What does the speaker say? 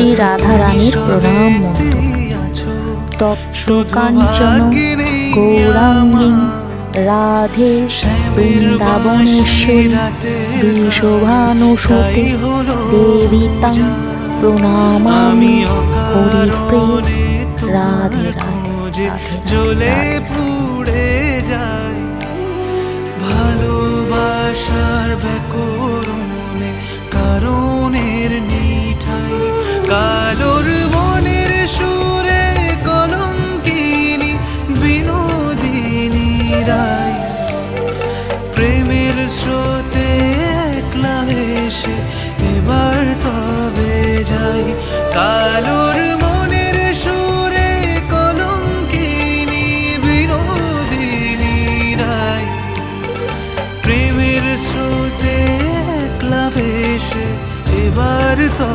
শ্রী রাধারানীর প্রণাম। তপ্ত কাঞ্চন গৌরাঙ্গী রাধে বৃন্দাবনেশ্বরী বিশোভানুসুতে দেবী প্রণামামি হরির প্রিয় রাধে রাধে জ্বলে পুড়ে যায় ভালোবাসার ব্যাকরণে কালোর মনের সুরে কলঙ্কিনী, বিনোদিনী রায়। প্রেমের স্রোতে একলা এবার তবে যাই। কালোর সুরে বিনোদিনী রায়। এবার তো